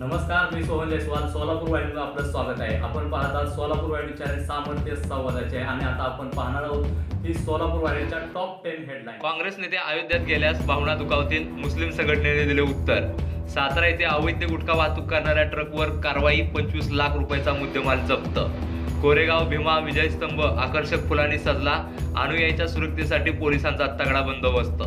नमस्कार मी सोहन जयस्वाल सोलापूर वाहिनीला आपलं स्वागत आहे. आपण पाहत आहात सोलापूर वाहिनी सामर्थ्य संवादाचे आहे. आणि आता आपण पाहणार आहोत की सोलापूर वाहिनीच्या टॉप टेन हेडलाईन काँग्रेस नेते अयोध्येत गेल्यास भावना दुखावतील मुस्लिम संघटनेने दिले उत्तर. सातारा येथे अवैध गुटखा वाहतूक करणाऱ्या ट्रकवर कारवाई पंचवीस लाख रुपयाचा मुद्देमाल जप्त. कोरेगाव भीमा विजयस्तंभ आकर्षक फुलांनी सजला. अनुयायीच्या सुरक्षेसाठी पोलिसांचा तगडा बंदोबस्त.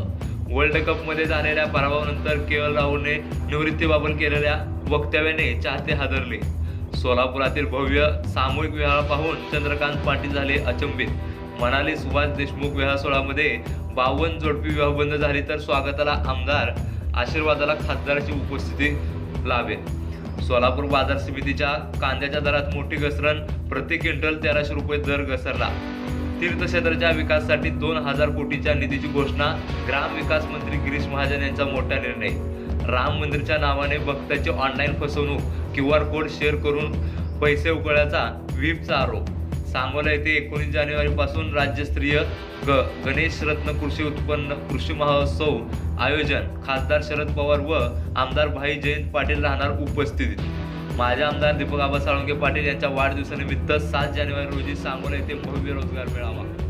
वर्ल्ड कपमध्ये झालेल्या पराभवानंतर के एल राहुलने निवृत्तीबाबत केलेल्या वक्तव्याने चाहते हादरले. सोलापुरातील भव्य सामूहिक विवाह पाहून चंद्रकांत पाटील झाले अचंबित. म्हणाले सुभाष देशमुख विवाह सोहळ्यामध्ये बावन्न जोडपी विवाह बंद झाली तर स्वागताला आमदार आशीर्वादाला खासदाराची उपस्थिती लाभेल. सोलापूर बाजार समितीच्या कांद्याच्या दरात मोठी घसरण प्रति क्विंटल तेराशे रुपये दर घसरला. तीर्थक्षेत्राच्या विकासासाठी दोन हजार कोटीच्या निधीची घोषणा ग्राम विकास मंत्री गिरीश महाजन यांचा मोठा निर्णय. राम मंदिरच्या नावाने भक्ताची ऑनलाईन फसवणूक क्यू आर कोड शेअर करून पैसे उकळल्याचा व्हीपचा आरोप. सांगोला येथे एकोणीस जानेवारीपासून राज्यस्तरीय ग गणेश रत्न कृषी उत्पन्न कृषी महोत्सव आयोजन. खासदार शरद पवार व आमदार भाई जयंत पाटील राहणार उपस्थित माझे आमदार दीपक आबा साळुंके पाटील यांच्या वाढदिवसानिमित्त सात जानेवारी रोजी सांगोला येथे भव्य रोजगार मेळावा.